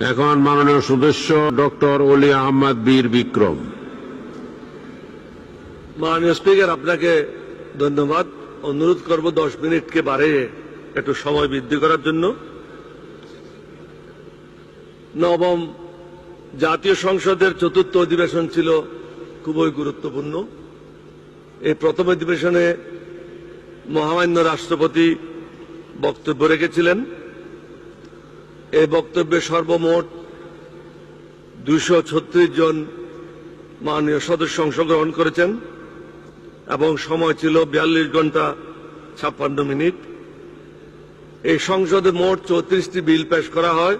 এখন মাননীয় সদস্য ডক্টর অলি আহমদ বীর বিক্রম। মাননীয় স্পিকার, আপনাকে ধন্যবাদ। অনুরোধ করব দশ মিনিটকে বাড়িয়ে একটু সময় বৃদ্ধি করার জন্য। নবম জাতীয় সংসদের চতুর্থ অধিবেশন ছিল খুবই গুরুত্বপূর্ণ। এই প্রথম অধিবেশনে মহামান্য রাষ্ট্রপতি বক্তব্য রেখেছিলেন। এই বক্তব্যে সর্বমোট দুইশো ছত্রিশ জন মাননীয় সদস্য অংশগ্রহণ করেছেন এবং সময় ছিল বিয়াল্লিশ ঘণ্টা ছাপ্পান্ন মিনিট। এই সংসদে মোট চৌত্রিশটি বিল পেশ করা হয়,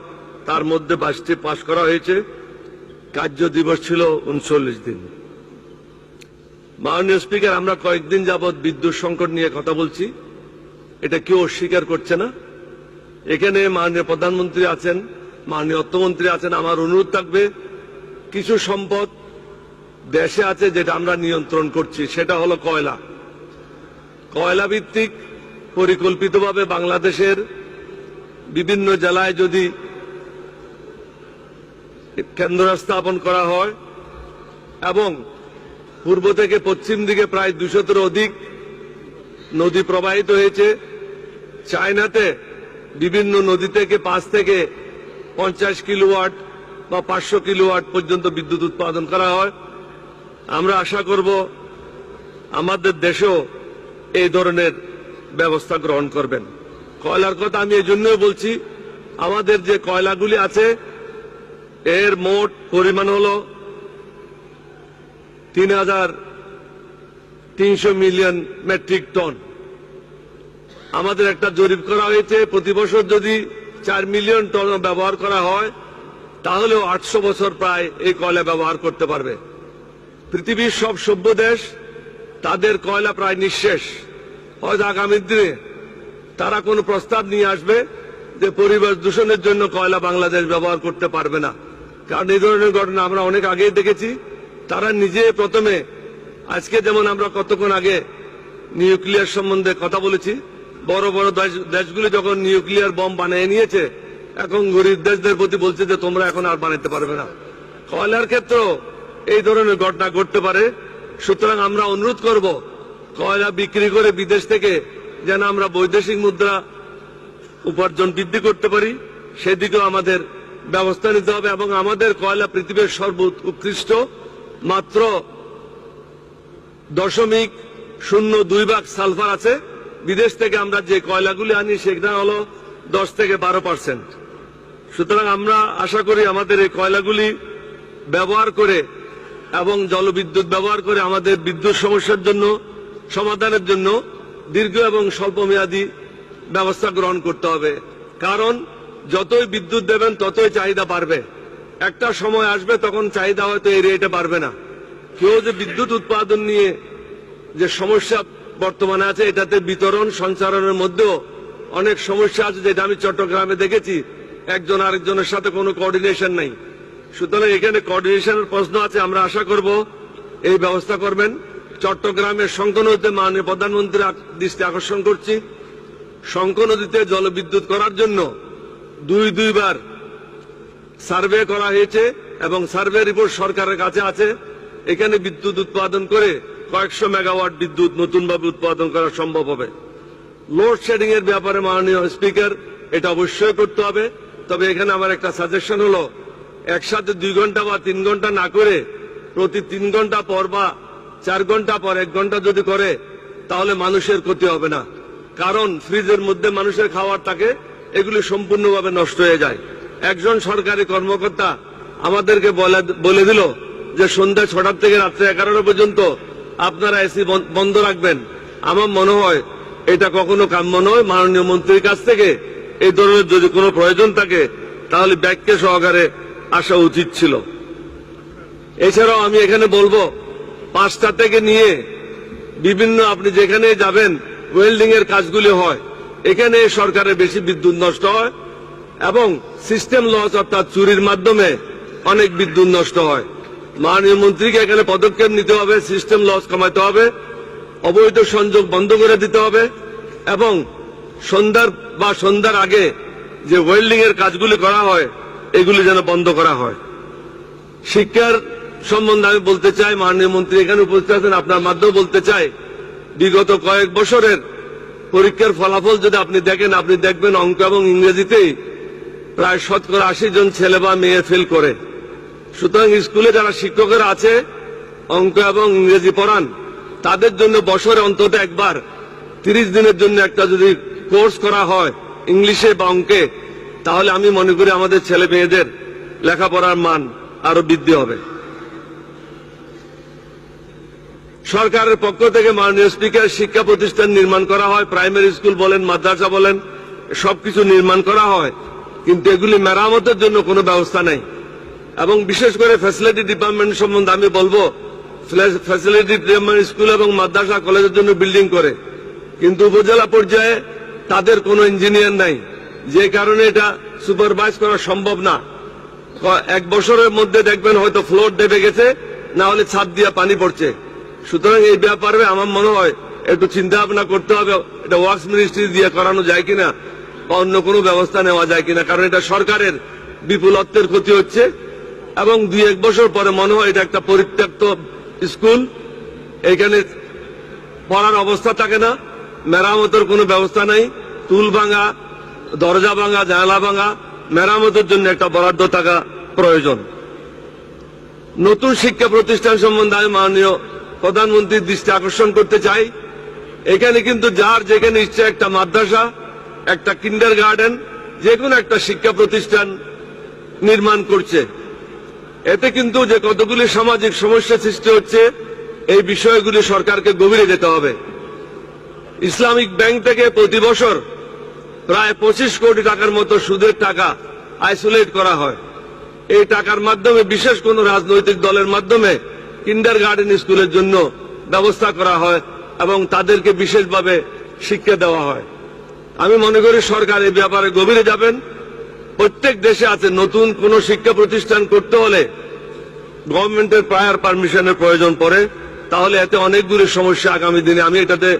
তার মধ্যে বাইশটি পাশ করা হয়েছে। কার্য দিবস ছিল উনচল্লিশ দিন। মাননীয় স্পিকার, আমরা কয়েকদিন যাবৎ বিদ্যুৎ সংকট নিয়ে কথা বলছি। এটা কেউ অস্বীকার করছে না। এখানে মাননীয় প্রধানমন্ত্রী আছেন, মাননীয় অর্থমন্ত্রী আছেন, আমার অনুরোধ থাকবে, কিছু সম্পদ দেশে আছে যেটা আমরা নিয়ন্ত্রণ করছি, সেটা হলো কয়লা। কয়লা ভিত্তিক পরিকল্পিতভাবে বাংলাদেশের বিভিন্ন জেলায় যদি কেন্দ্র স্থাপন করা হয়, এবং পূর্ব থেকে পশ্চিম দিকে প্রায় দুশোতের অধিক নদী প্রবাহিত হয়েছে, চায়নাতে বিভিন্ন নদী থেকে পাঁচ থেকে পঞ্চাশ কিলোওয়াট বা পাঁচশো কিলোওয়াট পর্যন্ত বিদ্যুৎ উৎপাদন করা হয়। আমরা আশা করব আমাদের দেশেও এই ধরনের ব্যবস্থা গ্রহণ করবেন। কয়লার কথা আমি এই জন্যই বলছি, আমাদের যে কয়লাগুলি আছে, এর মোট পরিমাণ হল তিন হাজার তিনশো মিলিয়ন মেট্রিক টন। আমাদের একটা জরিপ করা হয়েছে, প্রতি বছর যদি চার মিলিয়ন টন ব্যবহার করা হয়, তাহলেও আটশো বছর প্রায় এই কয়লা ব্যবহার করতে পারবে। পৃথিবীর সব সভ্য দেশ, তাদের কয়লা প্রায় নিঃশেষ। হয়তো আগামী দিনে তারা কোনো প্রস্তাব নিয়ে আসবে যে পরিবেশ দূষণের জন্য কয়লা বাংলাদেশ ব্যবহার করতে পারবে না। কারণ এই ধরনের ঘটনা আমরা অনেক আগেই দেখেছি। তারা নিজে প্রথমে, আজকে যেমন আমরা কতক্ষণ আগে নিউক্লিয়ার সম্বন্ধে কথা বলেছি বড় বড় দেশ- দেশগুলি যখন নিউক্লিয়ার বম বানিয়ে নিয়েছে, এখন গরিব দেশদের প্রতি বলছে যে তোমরা এখন আর বানাতে পারবে না। কয়লার ক্ষেত্রেও এই ধরনের ঘটনা ঘটতে পারে। সুতরাং আমরা অনুরোধ করব, কয়লা বিক্রি করে বিদেশ থেকে যেন আমরা বৈদেশিক মুদ্রা উপার্জন বৃদ্ধি করতে পারি, সেদিকেও আমাদের ব্যবস্থা নিতে হবে এবং আমাদের কয়লা পৃথিবীর সর্ব উৎকৃষ্ট, মাত্র দশমিক শূন্য দুই ভাগ সালফার আছে। বিদেশ থেকে আমরা যে কয়লাগুলি আনি সেটা হলো দশ থেকে বারো পার্সেন্ট। সুতরাং আমরা আশা করি আমাদের এই কয়লাগুলি ব্যবহার করে এবং জলবিদ্যুৎ ব্যবহার করে আমাদের বিদ্যুৎ সমস্যার জন্য, সমাধানের জন্য দীর্ঘ এবং স্বল্পমেয়াদী ব্যবস্থা গ্রহণ করতে হবে। কারণ যতই বিদ্যুৎ দেবেন, ততই চাহিদা বাড়বে। একটা সময় আসবে, তখন চাহিদা হয়তো এই রেটে বাড়বে না। কেউ যে বিদ্যুৎ উৎপাদন নিয়ে যে সমস্যা বর্তমানে আছে, এটাতে বিতরণ সঞ্চালনের মধ্যেও অনেক সমস্যা আছে, যেটা আমি চট্টগ্রামে দেখেছি। একজন আরেকজনের সাথে কোনো কোঅর্ডিনেশন নাই। সুতরাং এখানে কোঅর্ডিনেশনের প্রশ্ন আছে, আমরা আশা করব এই ব্যবস্থা করবেন। চট্টগ্রামের শঙ্খ নদীতে মাননীয় প্রধানমন্ত্রী দৃষ্টি আকর্ষণ করছি। শঙ্খ নদীতে জলবিদ্যুৎ করার জন্য দুই দুইবার সার্ভে করা হয়েছে এবং সার্ভে রিপোর্ট সরকারের কাছে আছে। এখানে বিদ্যুৎ উৎপাদন করে কয়েকশো মেগাওয়াট বিদ্যুৎ নতুনভাবে উৎপাদন করা সম্ভব হবে। লোডশেডিং এর ব্যাপারে মাননীয় স্পিকার, এটা অবশ্যই করতে হবে। তবে এখানে আমার একটা সাজেশন হলো, একসাথে দুই ঘণ্টা বা তিন ঘণ্টা না করে প্রতি তিন ঘণ্টা পর বা চার ঘণ্টা পর এক ঘণ্টা যদি করে, তাহলে মানুষের ক্ষতি হবে না। কারণ ফ্রিজের মধ্যে মানুষের খাবার থাকে, এগুলি সম্পূর্ণভাবে নষ্ট হয়ে যায়। একজন সরকারি কর্মকর্তা আমাদেরকে বলে দিল যে সন্ধ্যা ছটার থেকে রাত্রে এগারোটা পর্যন্ত আপনারা এসি বন- বন্ধ রাখবেন। আমার মনে হয় এটা কখনো কাম্য নয়। মাননীয় মন্ত্রীর কাছ থেকে এই ধরনের যদি কোনো প্রয়োজন থাকে, তাহলে ব্যাগকে সহকারে আসা উচিত ছিল। এছাড়াও আমি এখানে বলব, পাঁচটা থেকে নিয়ে বিভিন্ন আপনি যেখানে যাবেন ওয়েল্ডিং এর কাজগুলি হয়। এখানে সরকারের বেশি বিদ্যুৎ নষ্ট হয় এবং সিস্টেম লস অর্থাৎ চুরির মাধ্যমে অনেক বিদ্যুৎ নষ্ট হয়। মাননীয় মন্ত্রীকে এখানে পদক্ষেপ নিতে হবে সিস্টেম লস কমাতে হবে, অবৈধ সংযোগ বন্ধ করে দিতে হবে, এবং সন্ধ্যার বা সন্ধ্যার আগে যে ওয়েল্ডিং এর কাজগুলি করা হয়, এগুলি যেন বন্ধ করা হয়। শিক্ষার সম্বন্ধে আমি বলতে চাই, মাননীয় মন্ত্রী এখানে উপস্থিত আছেন, আপনার মাধ্যমে বলতে চাই, বিগত কয়েক বছরের পরীক্ষার ফলাফল যদি আপনি দেখেন, আপনি দেখবেন অঙ্ক এবং ইংরেজিতেই প্রায় শতকরা আশি জন ছেলে বা মেয়ে ফেল করে। সুতরাং স্কুলে যারা শিক্ষকেরা আছে, অঙ্ক এবং ইংরেজি পড়ান, তাদের জন্য বছরে অন্তত একবার, তিরিশ দিনের জন্য একটা যদি কোর্স করা হয়, ইংলিশে বা অঙ্কে, তাহলে আমি মনে করি আমাদের ছেলে মেয়েদের লেখাপড়ার মান আরও বৃদ্ধি হবে। সরকারের পক্ষ থেকে মাননীয় স্পিকার, শিক্ষা প্রতিষ্ঠান নির্মাণ করা হয়, প্রাইমারি স্কুল বলেন, মাদ্রাসা বলেন, সবকিছু নির্মাণ করা হয়, কিন্তু এগুলি মেরামতের জন্য কোনো ব্যবস্থা নেই। এবং বিশেষ করে ফ্যাসিলিটি ডিপার্টমেন্ট সম্বন্ধে আমি বলব ফ্যাসিলিটি ডিপার্টমেন্ট স্কুল এবং মাদ্রাসা কলেজের জন্য বিল্ডিং করে। কিন্তু উপজেলা পর্যায়ে তাদের কোনো ইঞ্জিনিয়ার নাই। যে কারণে এটা সুপারভাইজ করা সম্ভব না। এক বছরের মধ্যে দেখবেন হয়তো ফ্লোর ডেবে গেছে, না হলে ছাদ দিয়ে পানি পড়ছে। সুতরাং এই ব্যাপারে আমার মনে হয় একটু চিন্তা ভাবনা করতে হবে, এটা ওয়ার্কস মিনিস্ট্রি দিয়ে করানো যায় কিনা, বা অন্য কোনো ব্যবস্থা নেওয়া যায় কিনা, কারণ এটা সরকারের বিপুল অর্থের ক্ষতি হচ্ছে। এবং দুই এক বছর পরে মনে হয় এটা একটা পরিত্যক্ত স্কুল। এখানে পড়ার অবস্থা থাকে না, মেরামতের কোনো ব্যবস্থা নাই, তুল ভাঙা, দরজা ভাঙা, জানালা ভাঙা, মেরামতের জন্য একটা বরাদ্দ থাকা প্রয়োজন। নতুন শিক্ষা প্রতিষ্ঠান সম্বন্ধে আমি মাননীয় প্রধানমন্ত্রীর দৃষ্টি আকর্ষণ করতে চাই। এখানে কিন্তু যার যেখানে ইচ্ছে একটা মাদ্রাসা, একটা কিন্ডার গার্ডেন যে কোনো একটা শিক্ষা প্রতিষ্ঠান নির্মাণ করছে। এতে কিন্তু যে কতগুলি সামাজিক সমস্যা সৃষ্টি হচ্ছে, এই বিষয়গুলি সরকারকে গভীরে যেতে হবে। ইসলামিক ব্যাংক থেকে প্রতি বছর প্রায় পঁচিশ কোটি টাকার মতো সুদের টাকা আইসোলেট করা হয়। এই টাকার মাধ্যমে বিশেষ কোন রাজনৈতিক দলের মাধ্যমে কিন্ডার গার্ডেন স্কুলের জন্য ব্যবস্থা করা হয় এবং তাদেরকে বিশেষভাবে শিক্ষা দেওয়া হয়। আমি মনে করি সরকার এই ব্যাপারে গভীরে যাবেন। প্রত্যেক দেশে আছে নতুন কোন শিক্ষা প্রতিষ্ঠান করতে হলে গভর্নমেন্টের প্রায়ার পারমিশনের প্রয়োজন পড়ে। তাহলে এতে অনেকগুলি সমস্যা আগামী দিনে, আমি এটাতে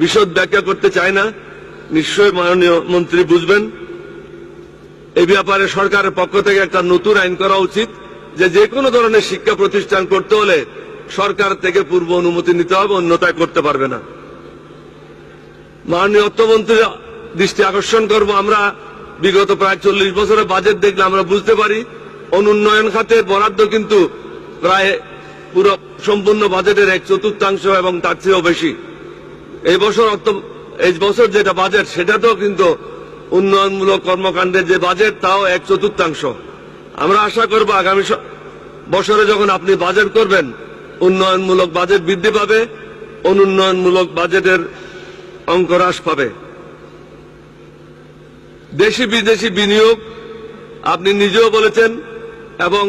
বিশদ ব্যাখ্যা করতে চাই না। নিশ্চয়ই মাননীয় মন্ত্রী বুঝবেন। এই ব্যাপারে সরকারের পক্ষ থেকে একটা নতুন আইন করা উচিত যে যে কোনো ধরনের শিক্ষা প্রতিষ্ঠান করতে হলে সরকার থেকে পূর্ব অনুমতি নিতে হবে, অন্যথায় করতে পারবে না। মাননীয় অর্থমন্ত্রী দৃষ্টি আকর্ষণ করব আমরা। বিগত প্রায় চল্লিশ বছরের বাজেট দেখলে আমরা বুঝতে পারি, অনুন্নয়ন খাতের বরাদ্দ কিন্তু প্রায় পুরো সম্পূর্ণ বাজেটের এক চতুর্থাংশ এবং তার চেয়েও বেশি। এই বছর এই বছর যেটা বাজেট, সেটাতেও কিন্তু উন্নয়নমূলক কর্মকাণ্ডের যে বাজেট, তাও এক চতুর্থাংশ। আমরা আশা করব আগামী বছরে যখন আপনি বাজেট করবেন, উন্নয়নমূলক বাজেট বৃদ্ধি পাবে, অনুন্নয়নমূলক বাজেটের অঙ্ক হ্রাস পাবে। দেশি বিদেশি বিনিয়োগ আপনি নিজেও বলেছেন এবং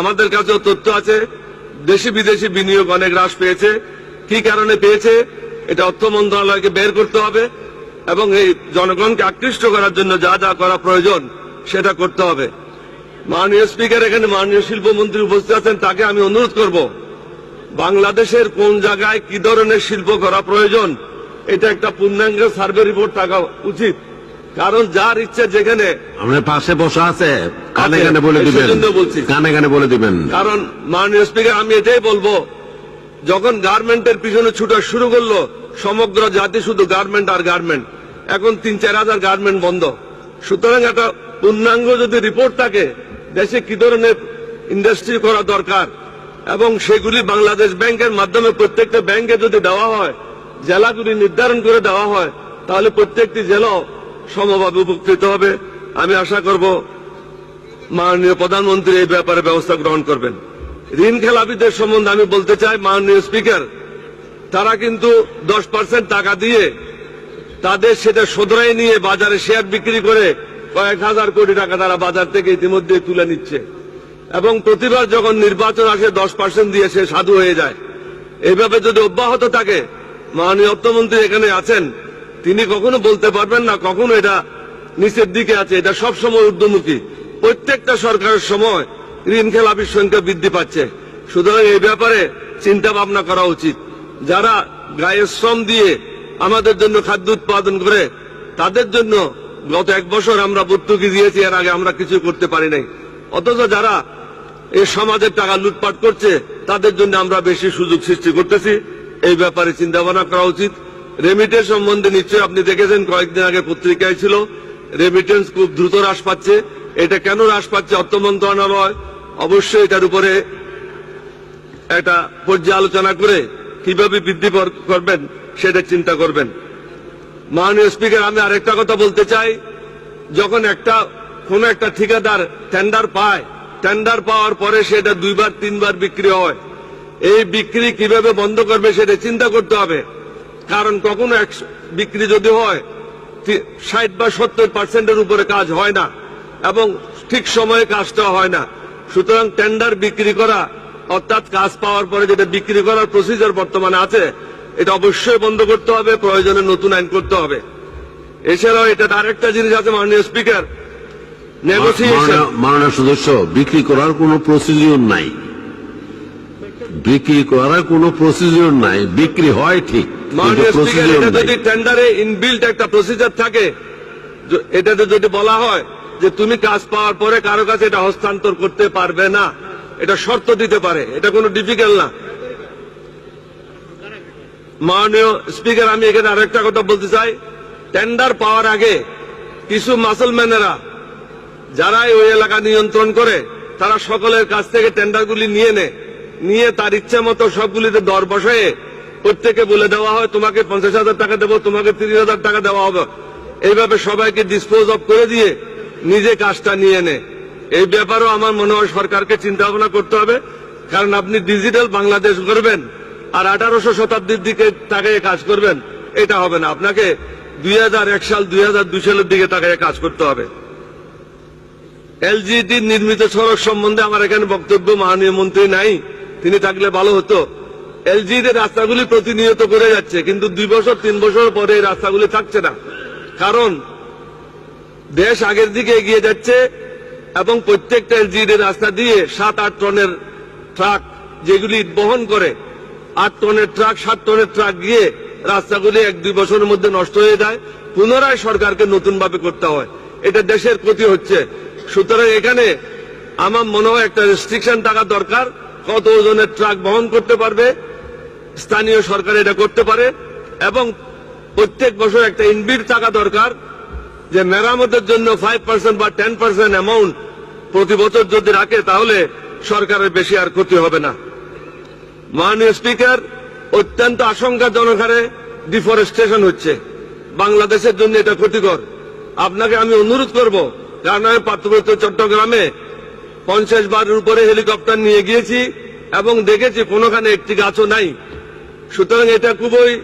আমাদের কাছেও তথ্য আছে, দেশি বিদেশি বিনিয়োগ অনেক হ্রাস পেয়েছে। কি কারণে পেয়েছে? এটা অর্থ মন্ত্রণালয়কে বের করতে হবে এবং এই জনগণকে আকৃষ্ট করার জন্য যা যা করা প্রয়োজন সেটা করতে হবে। মাননীয় স্পিকার এখানে মাননীয় শিল্পমন্ত্রী উপস্থিত আছেন, তাকে আমি অনুরোধ করব, বাংলাদেশের কোন জায়গায় কি ধরনের শিল্প করা প্রয়োজন, এটা একটা পূর্ণাঙ্গ সার্ভে রিপোর্ট থাকা উচিত। কারণ যার ইচ্ছা যেখানে আপনার পাশে বসা আছে কানে কানে বলে দিবেন। কানে কানে বলে দিবেন। কারণ মাননীয় স্পিকার আমি এটাই বলব যখন গার্মেন্টের পিছনে ছুটা শুরু করল সমগ্র জাতি শুধু গার্মেন্ট আর গার্মেন্ট। এখন তিন চার হাজার গার্মেন্ট বন্ধ। সুতরাং একটা পূর্ণাঙ্গ যদি রিপোর্ট থাকে দেশে কি ধরনের ইন্ডাস্ট্রি করা দরকার? এবং সেগুলি বাংলাদেশ ব্যাংকের মাধ্যমে প্রত্যেকটা ব্যাংকে যদি দেওয়া হয় জেলাগুলি নির্ধারণ করে দেওয়া হয় তাহলে প্রত্যেকটি জেলাও সমভাবে উপকৃত হবে। আমি আশা করব মাননীয় প্রধানমন্ত্রী এই ব্যাপারে ব্যবস্থা গ্রহণ করবেন। ঋণ খেলাপিদের সম্বন্ধে আমি বলতে চাই, মাননীয় স্পিকার, তারা কিন্তু দশ পার্সেন্ট টাকা দিয়ে তাদের সেটা শোধরাই নিয়ে বাজারে শেয়ার বিক্রি করে কয়েক হাজার কোটি টাকা তারা বাজার থেকে ইতিমধ্যে তুলে নিচ্ছে। এবং প্রতিবার যখন নির্বাচন আসে, দশ পার্সেন্ট দিয়ে সে সাধু হয়ে যায়। এইভাবে যদি অব্যাহত থাকে, মাননীয় অর্থমন্ত্রী এখানে আছেন তিনি কখনো বলতে পারবেন না কখনো এটা নিচের দিকে আছে, এটা সব সময় ঊর্ধ্বমুখী। প্রত্যেকটা সরকারের সময় ঋণ খেলাপির সংখ্যা বৃদ্ধি পাচ্ছে। সুতরাং এই ব্যাপারে চিন্তা ভাবনা করা উচিত। যারা গায়ের শ্রম দিয়ে আমাদের জন্য খাদ্য উৎপাদন করে, তাদের জন্য গত এক বছর আমরা ভর্তুকি দিয়েছি, এর আগে আমরা কিছু করতে পারি নাই। অথচ যারা এই সমাজের টাকা লুটপাট করছে, তাদের জন্য আমরা বেশি সুযোগ সৃষ্টি করতেছি। এই ব্যাপারে চিন্তা ভাবনা করা উচিত। রেমিটেন্স সম্বন্ধে নিশ্চয়ই আপনি দেখেছেন, কয়েকদিন আগে পত্রিকায় ছিল রেমিটেন্স খুব দ্রুত হ্রাস পাচ্ছে। এটা কেন হ্রাস পাচ্ছে অর্থ মন্ত্রণালয়? অবশ্যই এটার উপরে একটা পর্যালোচনা করে কীভাবে বৃদ্ধি করবেন, সেটা চিন্তা করবেন। মাননীয় স্পিকার, আমি আরেকটা কথা বলতে চাই। যখন একটা, কোন একটা ঠিকাদার টেন্ডার পায় টেন্ডার পাওয়ার পরে সেটা দুইবার, তিনবার বিক্রি হয়। এই বিক্রি কীভাবে বন্ধ করবে সেটা চিন্তা করতে হবে। কারণ কখনো এক বিক্রি যদি হয় ষাট বা সত্তর পার্সেন্টের উপরে কাজ হয় না এবং ঠিক সময়ে কাজটা হয় না। সুতরাং টেন্ডার বিক্রি করা অর্থাৎ কাজ পাওয়ার পরে যেটা বিক্রি করার প্রসিজার বর্তমানে আছে এটা অবশ্যই বন্ধ করতে হবে প্রয়োজনে নতুন আইন করতে হবে। এছাড়াও এটা আরেকটা জিনিস আছে মাননীয় স্পিকার নেগোসিয়েশন মাননীয়- সদস্য বিক্রি করার কোনো প্রসিডিওর নাই। বিক্রি করার কোনো প্রসিডিওর নাই। বিক্রি হয় ঠিক যদি টেন্ডারে ইনবিল্ট একটা প্রসিজার থাকে এটাতে যদি বলা হয় যে তুমি কাজ পাওয়ার পরে কারও কাছে এটা হস্তান্তর করতে পারবে না এটা শর্ত দিতে পারে। এটা কোনো ডিফিকাল্ট না। মাননীয় স্পিকার আমি এখানে আরেকটা কথা বলতে চাই। টেন্ডার পাওয়ার আগে কিছু মাসলম্যানেরা যারা ওই এলাকা নিয়ন্ত্রণ করে তারা সকলের কাছ থেকে টেন্ডারগুলি নিয়ে নেয়। নিয়ে তার ইচ্ছে মতো সবগুলিতে দর বসায়ে প্রত্যেকে বলে দেওয়া হয়, তোমাকে পঞ্চাশ হাজার টাকা দেবো, তোমাকে তিরিশ হাজার টাকা দেওয়া হবে। এইভাবে সবাইকে ডিসপোজ অফ করে দিয়ে নিজে কাজটা নিয়ে নেয় এই ব্যাপারেও আমার মনে হয় সরকারকে চিন্তা ভাবনা করতে হবে, কারণ আপনি ডিজিটাল বাংলাদেশ করবেন আর আঠারোশো শতাব্দীর দিকে তাকাইয়ে কাজ করবেন, এটা হবে না। আপনাকে দুই হাজার এক সাল, দুই হাজার দুই সালের দিকে তাকাইয়ে কাজ করতে হবে। এলজিডি নির্মিত সড়ক সম্বন্ধে আমার এখানে বক্তব্য মাননীয় মন্ত্রী নাই। তিনি থাকলে ভালো হতো। এলজিডি রাস্তাগুলি প্রতিনিয়ত করে যাচ্ছে, কিন্তু দুই বছর, তিন বছর পরে রাস্তাগুলি থাকছে না। কারণ, দেশ আগের দিকে এগিয়ে যাচ্ছে এবং প্রত্যেকটা এলজিডি রাস্তা দিয়ে সাত, আট টনের ট্রাক যেগুলি বহন করে, আট টনের ট্রাক, সাত টনের ট্রাক গিয়ে রাস্তাগুলি এক, দুই বছরের মধ্যে নষ্ট হয়ে যায়। পুনরায় সরকারকে নতুন ভাবে করতে হয়। এটা দেশের ক্ষতি হচ্ছে। সুতরাং এখানে আমার মনে হয় একটা রেস্ট্রিকশন থাকা দরকার। কত ওজনের ট্রাক বহন করতে পারবে, স্থানীয় সরকার এটা করতে পারে, এবং প্রত্যেক বছর একটা ইনবিট থাকা দরকার যে মেরামতের জন্য ফাইভ পার্সেন্ট বা টেন পার্সেন্ট অ্যামাউন্ট প্রতি বছর যদি রাখে, তাহলে সরকারের বেশি আর ক্ষতি হবে না। মাননীয় স্পিকার, অত্যন্ত আশঙ্কাজনক হারে ডিফরেস্টেশন হচ্ছে। বাংলাদেশের জন্য এটা ক্ষতিকর। আপনাকে আমি অনুরোধ করব কারণ আমি পার্থক্য চট্টগ্রামে পঞ্চাশ বারের উপরে হেলিকপ্টার নিয়ে গিয়েছি এবং দেখেছি কোনোখানে একটি গাছও নাই। সুতরাং এটা খুবই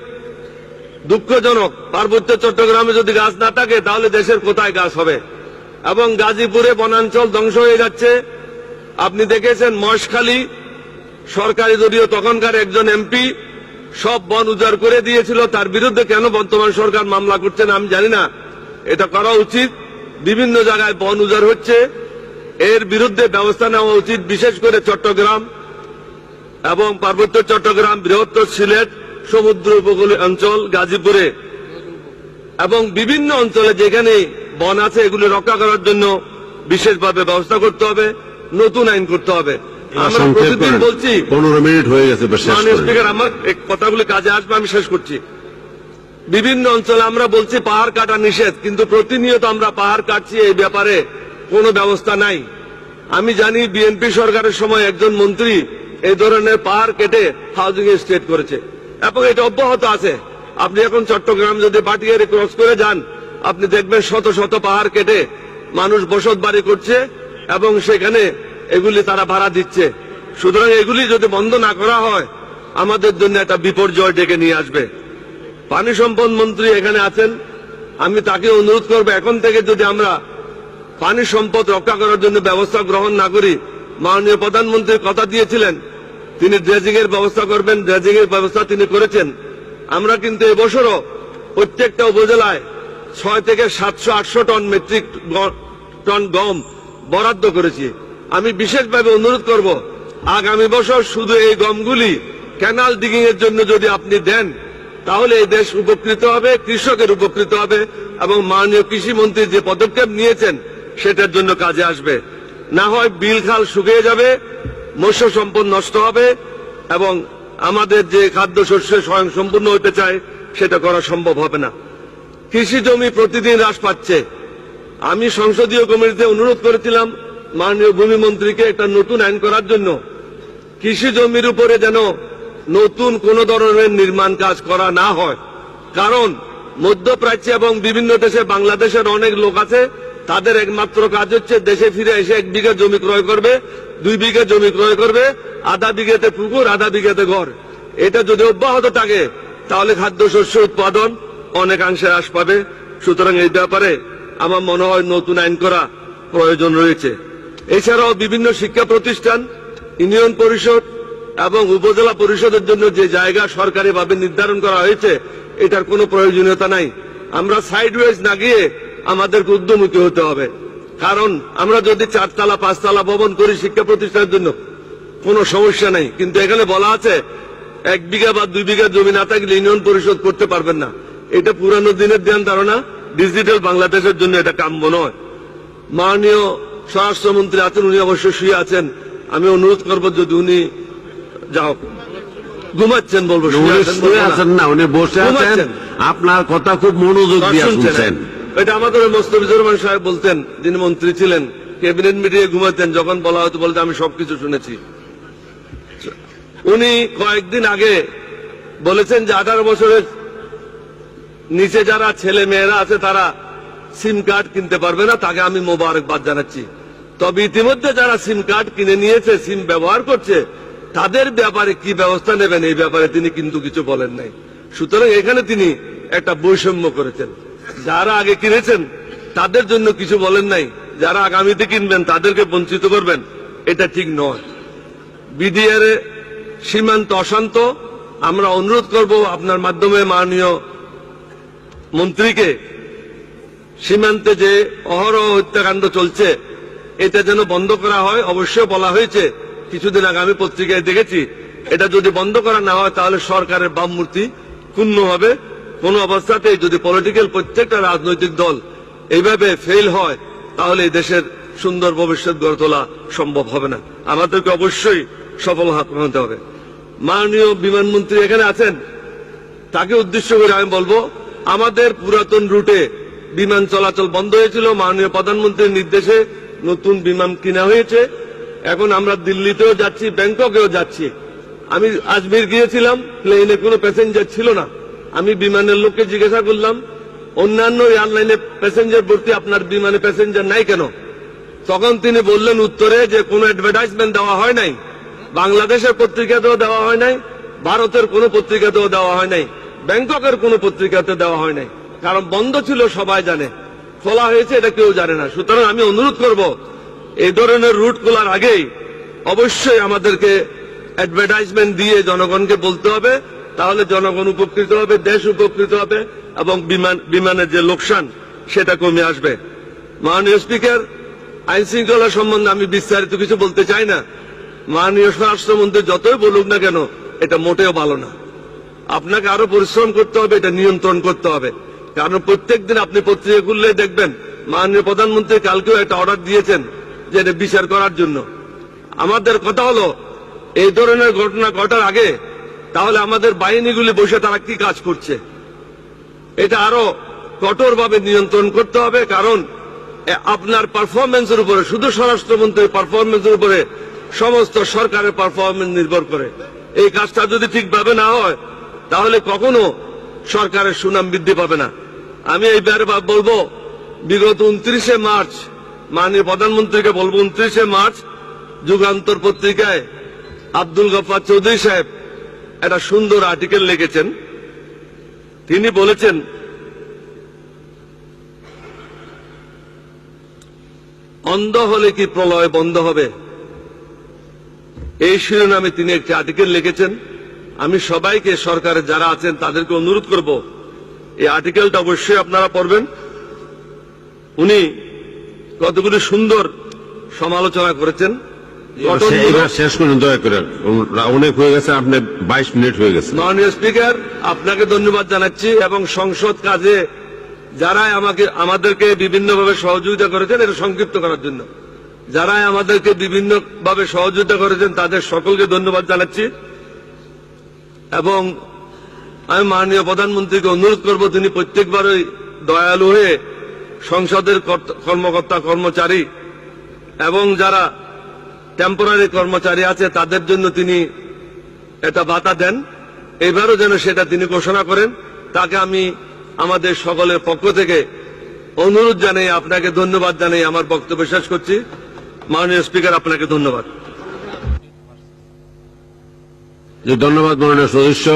দুঃখজনক। পার্বত্য চট্টগ্রামে যদি গাছ না থাকে, তাহলে দেশের কোথায় গাছ হবে? এবং গাজীপুরে বনাঞ্চল ধ্বংস হয়ে যাচ্ছে। আপনি দেখেছেন মহেশখালী সরকারি দলীয় তখনকার একজন এমপি সব বন উজাড় করে দিয়েছিল। তার বিরুদ্ধে কেন বর্তমান সরকার মামলা করছেন আমি জানি না। এটা করা উচিত। বিভিন্ন জায়গায় বন উজাড় হচ্ছে। এর বিরুদ্ধে ব্যবস্থা নেওয়া উচিত বিশেষ করে চট্টগ্রাম এবং পার্বত্য চট্টগ্রাম বৃহত্তর সিলেট সমুদ্র উপকূলীয় অঞ্চল গাজীপুরে এবং বিভিন্ন অঞ্চলে যেখানে বন আছে এগুলি রক্ষা করার জন্য বিশেষভাবে ব্যবস্থা করতে হবে নতুন আইন করতে হবে। আমরা প্রতিদিন বলছি পনেরো মিনিট হয়ে গেছে। স্পিকার আমার কথাগুলি কাজে আসবে আমি শেষ করছি। বিভিন্ন অঞ্চলে আমরা বলছি পাহাড় কাটা নিষেধ কিন্তু প্রতিনিয়ত আমরা পাহাড় কাটছি এই ব্যাপারে। কোনো ব্যবস্থা নাই। আমি জানি বিএনপি সরকারের সময় একজন মন্ত্রী এই ধরনের পাহাড় কেটে হাউজিং স্টেট করেছে। এবং এটা অব্যাহত আছে। আপনি এখন চট্টগ্রাম যদি বাটিয়ারি ক্রস করে যান, আপনি দেখবেন শত শত পাহাড় কেটে মানুষ বসত বাড়ি করছে এবং সেখানে এগুলি তারা ভাড়া দিচ্ছে। সুতরাং এগুলি যদি বন্ধ না করা হয়, আমাদের জন্য একটা বিপর্যয় ডেকে নিয়ে আসবে। পানি সম্পদ মন্ত্রী এখানে আছেন। আমি তাকে অনুরোধ করব, এখন থেকে যদি আমরা পানি সম্পদ রক্ষা করার জন্য ব্যবস্থা গ্রহণ না করি, মাননীয় প্রধানমন্ত্রী কথা দিয়েছিলেন। তিনি ড্রেজিং এর ব্যবস্থা করবেন ড্রেজিং এর ব্যবস্থা তিনি করেছেন। আমরা কিন্তু এবছরও প্রত্যেকটা উপজেলায় ছয় থেকে সাতশো, আটশো টন মেট্রিক টন গম বরাদ্দ করেছি। আমি বিশেষভাবে অনুরোধ করব, আগামী বছর শুধু এই গমগুলি ক্যানাল ডিগিং এর জন্য যদি আপনি দেন, তাহলে এই দেশ উপকৃত হবে, কৃষকের উপকৃত হবে এবং মাননীয় কৃষি মন্ত্রী যে পদক্ষেপ নিয়েছেন সেটার জন্য কাজে আসবে। না হয় বিল খাল শুকিয়ে যাবে, মৎস্য সম্পদ নষ্ট হবে, এবং আমাদের যে খাদ্যশস্যে স্বয়ং সম্পূর্ণ হতে চায়, সেটা করা সম্ভব হবে না। কৃষি জমি প্রতিদিন হ্রাস পাচ্ছে। আমি সংসদীয় কমিটিতে অনুরোধ করেছিলাম মাননীয় ভূমি মন্ত্রীকে একটা নতুন আইন করার জন্য। কৃষি জমির উপরে যেন নতুন কোন ধরনের নির্মাণ কাজ করা না হয়। কারণ মধ্যপ্রাচ্য এবং বিভিন্ন দেশে, বাংলাদেশের অনেক লোক আছে তাদের একমাত্র কাজ হচ্ছে দেশে ফিরে এসে এক বিঘা জমি ক্রয় করবে, দুই বিঘা জমি ক্রয় করবে, আধা বিঘাতে পুকুর, আধা বিঘাতে ঘর। এটা যদি অব্যাহত থাকে, তাহলে খাদ্য খাদ্যশস্য উৎপাদন অনেকাংশে হ্রাস পাবে। সুতরাং এই ব্যাপারে আমার মনে হয় নতুন আইন করা প্রয়োজন রয়েছে। এছাড়াও বিভিন্ন শিক্ষা প্রতিষ্ঠান, ইউনিয়ন পরিষদ এবং উপজেলা পরিষদের জন্য যে জায়গা সরকারিভাবে নির্ধারণ করা হয়েছে, এটার কোনো প্রয়োজনীয়তা নাই। আমরা সাইডওয়েজ না গিয়ে আমাদেরকে উদ্যমুখী হতে হবে। কারণ আমরা যদি চারতলা পাঁচতলা ভবন করি শিক্ষা প্রতিষ্ঠানের জন্য কোনো সমস্যা নাই। কিন্তু এখানে বলা আছে এক বিঘা বা দুই বিঘা জমি না থাকলে ইউনিয়ন পরিষদ করতে পারবেন না। এটা পুরানো দিনের ধ্যান ধারণা ডিজিটাল বাংলাদেশের জন্য এটা কাম্য নয়। মাননীয় স্বরাষ্ট্রমন্ত্রী আছেন উনি অবশ্য শুয়ে আছেন। আমি অনুরোধ করব যদি উনি যাও। ঘুমাচ্ছেন বলব শুয়ে আছেন না। উনি বসে আছেন। আপনার কথা খুব মনোযোগ দিয়ে শুনছেন। এটা আমাদের মোস্তফিজুর রহমান সাহেব বলতেন, যিনি মন্ত্রী ছিলেন। ক্যাবিনেট মিটিংয়ে ঘুমাতেন, যখন বলা হতো বলতে আমি সবকিছু শুনেছি। উনি কয়েকদিন আগে বলেছেন যে আঠারো বছরের নিচে যারা ছেলে মেয়েরা আছে, তারা সিম কার্ড কিনতে পারবে না, তাকে আমি মোবারকবাদ জানাচ্ছি। তবে ইতিমধ্যে যারা সিম কার্ড কিনে নিয়েছে, সিম ব্যবহার করছে, তাদের ব্যাপারে কি ব্যবস্থা নেবেন, এই ব্যাপারে তিনি কিন্তু কিছু বলেন নাই। সুতরাং এখানে তিনি একটা বৈষম্য করেছেন। যারা আগে কিনেছেন, তাদের জন্য কিছু বলেন নাই। যারা আগামীতে কিনবেন, তাদেরকে বঞ্চিত করবেন। এটা ঠিক নয়। বিডিআর সীমান্ত অশান্ত। আমরা অনুরোধ করব আপনার মাধ্যমে মাননীয় মন্ত্রীকে সীমান্তে যে অহরহ হত্যাকাণ্ড চলছে, এটা যেন বন্ধ করা হয়। অবশ্যই বলা হয়েছে, কিছুদিন আগে আমি পত্রিকায় দেখেছি, এটা যদি বন্ধ করা না হয়, তাহলে সরকারের বামমূর্তি ক্ষুণ্ণ হবে। কোন অবস্থাতেই যদি পলিটিক্যাল প্রত্যেকটা রাজনৈতিক দল এইভাবে ফেল হয়, তাহলে দেশের সুন্দর ভবিষ্যৎ গড়ে তোলা সম্ভব হবে না। আমাদেরকে অবশ্যই সফল হাত হতে হবে। মাননীয় বিমানমন্ত্রী এখানে আছেন? তাকে উদ্দেশ্য করে আমি বলব, আমাদের পুরাতন রুটে বিমান চলাচল বন্ধ হয়েছিল, মাননীয় প্রধানমন্ত্রীর নির্দেশে নতুন বিমান কিনা হয়েছে। এখন আমরা দিল্লিতেও যাচ্ছি, ব্যাংককেও যাচ্ছি। আমি আজমির গিয়েছিলাম প্লেনে কোনো প্যাসেঞ্জার ছিল না। আমি বিমানের লোককে জিজ্ঞাসা করলাম, অন্যান্য এয়ারলাইনে প্যাসেঞ্জার ভর্তি আপনার বিমানে প্যাসেঞ্জার নাই কেন? তখন তিনি বললেন উত্তরে যে, কোনো অ্যাডভার্টাইজমেন্ট দেওয়া হয় নাই। বাংলাদেশের পত্রিকাতেও দেওয়া হয় নাই, ভারতের কোনো পত্রিকাতেও দেওয়া হয় নাই, ব্যাংককের কোনো পত্রিকাতে দেওয়া হয় নাই। কারণ বন্ধ ছিল, সবাই জানে। খোলা হয়েছে, এটা কেউ জানে না। সুতরাং আমি অনুরোধ করব এই ধরনের রুট খোলার আগেই অবশ্যই আমাদেরকে অ্যাডভার্টাইজমেন্ট দিয়ে জনগণকে বলতে হবে। তাহলে জনগণ উপকৃত হবে, দেশ উপকৃত হবে, এবং বিমান, বিমানের যে লোকসান, সেটা কমে আসবে। মাননীয় স্পিকার, আইন শৃঙ্খলা সম্বন্ধে আমি বিস্তারিত কিছু বলতে চাই না। মাননীয় স্বরাষ্ট্রমন্ত্রী যতই বলুক না কেন, এটা মোটেও ভালো না। আপনাকে আরও পরিশ্রম করতে হবে, এটা নিয়ন্ত্রণ করতে হবে। কারণ প্রত্যেকদিন আপনি পত্রিকা খুললে দেখবেন, মাননীয় প্রধানমন্ত্রী কালকেও একটা অর্ডার দিয়েছেন যে এটা বিচার করার জন্য। আমাদের কথা হলো, এই ধরনের ঘটনা ঘটার আগে তাহলে আমাদের বাহিনীগুলি বসে তারা কি কাজ করছে? এটা আরও কঠোরভাবে নিয়ন্ত্রণ করতে হবে, কারণ আপনার পারফরমেন্সের উপরে, শুধু স্বরাষ্ট্রমন্ত্রীর পারফরমেন্সের উপরে সমস্ত সরকারের পারফরমেন্স নির্ভর করে। এই কাজটা যদি ঠিকভাবে না হয়, তাহলে কখনো সরকারের সুনাম বৃদ্ধি পাবে না। আমি এই ব্যাপারে বা- বলব, বিগত উনত্রিশে মার্চ, মাননীয় প্রধানমন্ত্রীকে বলব, উনত্রিশে মার্চ, যুগান্তর পত্রিকায় আব্দুল গফার চৌধুরী সাহেব একটা সুন্দর আর্টিকেল লিখেছেন। তিনি বলেছেন, অন্ধ হলে কি প্রলয় বন্ধ হবে? এই শিরোনামে তিনি একটি আর্টিকেল লিখেছেন। আমি সবাইকে সরকারের যারা আছেন, তাদেরকে অনুরোধ করব, এই আর্টিকেলটা অবশ্যই আপনারা পড়বেন। উনি কতগুলি সুন্দর সমালোচনা করেছেন। শেষ করুন দয়া করে। অনেক হয়ে গেছে আপনি বাইশ মিনিট হয়ে গেছে। মাননীয় স্পিকার আপনাকে ধন্যবাদ জানাচ্ছি এবং সংসদ কাজে যারা আমাকে আমাদেরকে বিভিন্নভাবে সহযোগিতা করেছেন এটা সংক্ষিপ্ত করার জন্য। যারা আমাদেরকে বিভিন্ন ভাবে সহযোগিতা করেছেন তাদের সকলকে ধন্যবাদ জানাচ্ছি। এবং আমি মাননীয় প্রধানমন্ত্রীকে অনুরোধ করব তিনি প্রত্যেকবারই দয়ালু হয়ে সংসদের কর্মকর্তা কর্মচারী এবং যারা টেম্পোরারি কর্মচারী আছে, তাদের জন্য তিনি এটা বাতা দেন। এবারও যেন সেটা তিনি ঘোষণা করেন, তাকে আমি আমাদের সকলের পক্ষ থেকে অনুরোধ জানাই, আপনাকে ধন্যবাদ জানাই, আমার বক্তব্য শেষ করছি। মাননীয় স্পিকার, আপনাকে ধন্যবাদ। ধন্যবাদ মাননীয় সদস্য।